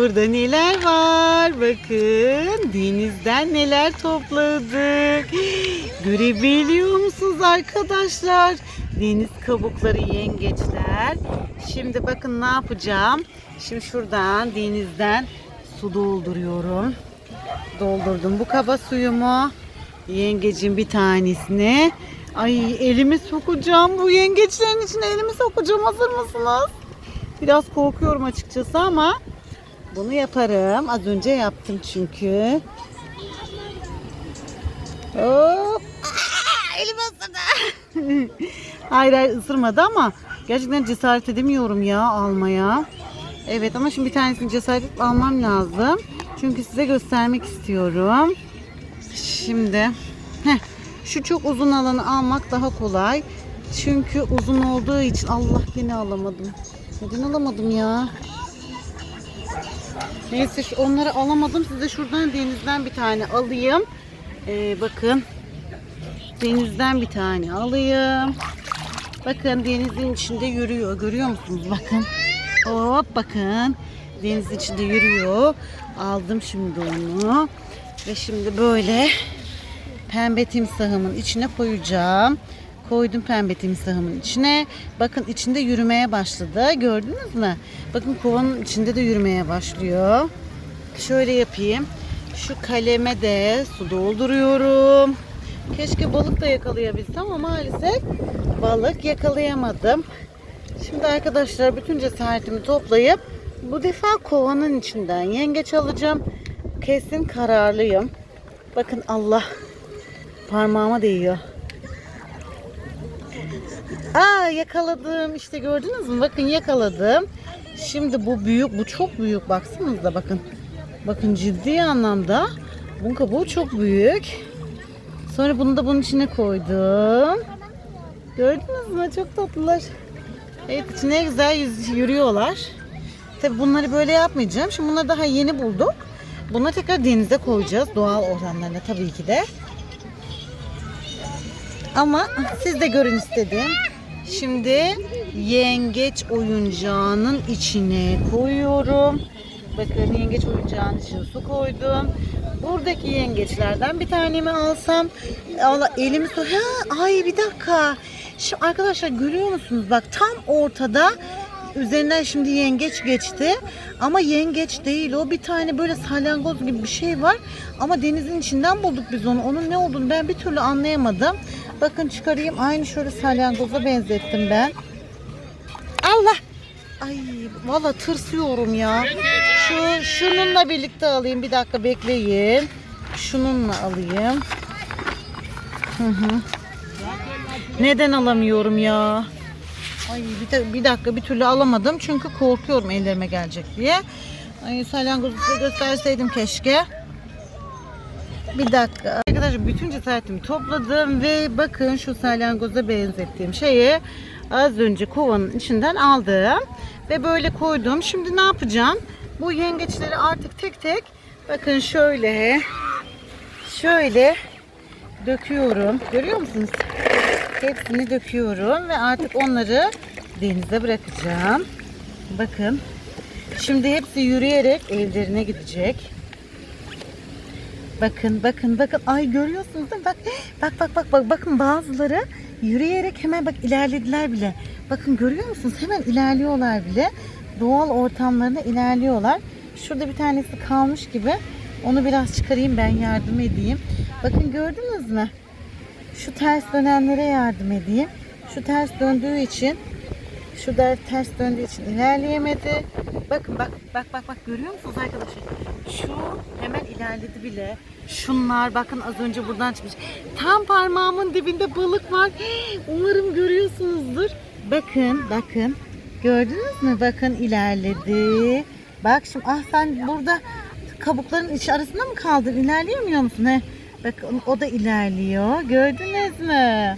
burada neler var? Bakın denizden neler topladık. Görebiliyor musunuz arkadaşlar? Deniz kabukları yengeçler. Şimdi bakın ne yapacağım? Şimdi şuradan denizden su dolduruyorum. Doldurdum bu kaba suyumu. Yengecin bir tanesini. Ay elimi sokacağım bu yengeçlerin içine elimi sokacağım. Hazır mısınız? Biraz korkuyorum açıkçası ama bunu yaparım. Az önce yaptım çünkü. Hop. Aa, elim ısırdı. hayır hayır ısırmadı ama gerçekten cesaret edemiyorum ya almaya. Evet ama şimdi bir tanesini cesaret edip almam lazım. Çünkü size göstermek istiyorum. Şimdi heh, şu çok uzun alanı almak daha kolay. Çünkü uzun olduğu için Allah yine alamadım. Neden alamadım ya? Neyse şu onları alamadım. Size şuradan denizden bir tane alayım. Ee, bakın. Denizden bir tane alayım. Bakın denizin içinde yürüyor. Görüyor musunuz? Bakın. Hop bakın. Denizin içinde yürüyor. Aldım şimdi onu. Ve şimdi böyle pembe timsahımın içine koyacağım. Koydum pembe timsahımın içine. Bakın içinde yürümeye başladı. Gördünüz mü? Bakın kovanın içinde de yürümeye başlıyor. Şöyle yapayım. Şu kaleme de su dolduruyorum. Keşke balık da yakalayabilsem ama maalesef balık yakalayamadım. Şimdi arkadaşlar bütün cesaretimi toplayıp bu defa kovanın içinden yengeç alacağım. Kesin kararlıyım. Bakın Allah parmağıma değiyor. Aa yakaladım. İşte gördünüz mü? Bakın yakaladım. Şimdi bu büyük, bu çok büyük. Baksanıza bakın. Bakın ciddi anlamda bunun kabuğu çok büyük. Sonra bunu da bunun içine koydum. Gördünüz mü? Çok tatlılar. Evet içine güzel yürüyorlar. Tabi bunları böyle yapmayacağım. Şimdi bunları daha yeni bulduk. Bunları tekrar denize koyacağız. Doğal ortamlarına tabii ki de. Ama siz de görün istedim. Şimdi yengeç oyuncağının içine koyuyorum. Bakın yengeç oyuncağının içine su koydum. Buradaki yengeçlerden bir tane mi alsam? Allah elimi so ha, ay bir dakika. Şimdi arkadaşlar görüyor musunuz? Bak tam ortada üzerinden şimdi yengeç geçti. Ama yengeç değil o bir tane böyle salyangoz gibi bir şey var. Ama denizin içinden bulduk biz onu. Onun ne olduğunu ben bir türlü anlayamadım. Bakın çıkarayım. Aynı şöyle salyangoza benzettim ben. Allah! Ay valla tırsıyorum ya. Şu şununla birlikte alayım. Bir dakika bekleyin. Şununla alayım. Hı hı. Neden alamıyorum ya? Ay bir, de- bir dakika bir türlü alamadım çünkü korkuyorum ellerime gelecek diye. Ay salyangozu gösterseydim keşke. Bir dakika. Arkadaşlar bütün cesaretimi topladım ve bakın şu salyangoza benzettiğim şeyi az önce kovanın içinden aldım ve böyle koydum. Şimdi ne yapacağım? Bu yengeçleri artık tek tek bakın şöyle şöyle döküyorum. Görüyor musunuz? Hepsini döküyorum ve artık onları denize bırakacağım. Bakın. Şimdi hepsi yürüyerek evlerine gidecek. Bakın bakın bakın ay görüyorsunuz değil mi? Bak bak bak bak bak bakın bazıları yürüyerek hemen bak ilerlediler bile. Bakın görüyor musunuz? Hemen ilerliyorlar bile. Doğal ortamlarına ilerliyorlar. Şurada bir tanesi kalmış gibi. Onu biraz çıkarayım ben yardım edeyim. Bakın gördünüz mü? Şu ters dönenlere yardım edeyim. Şu ters döndüğü için şu da ters döndüğü için ilerleyemedi. Bakın bak bak bak bak görüyor musunuz arkadaşlar? Şu hemen ilerledi bile. Şunlar bakın az önce buradan çıkmış. Tam parmağımın dibinde balık var. Umarım görüyorsunuzdur. Bakın bakın. Gördünüz mü? Bakın ilerledi. Bak şimdi ah sen burada kabukların içi arasında mı kaldın? İlerleyemiyor musun? He? Bakın o da ilerliyor. Gördünüz mü?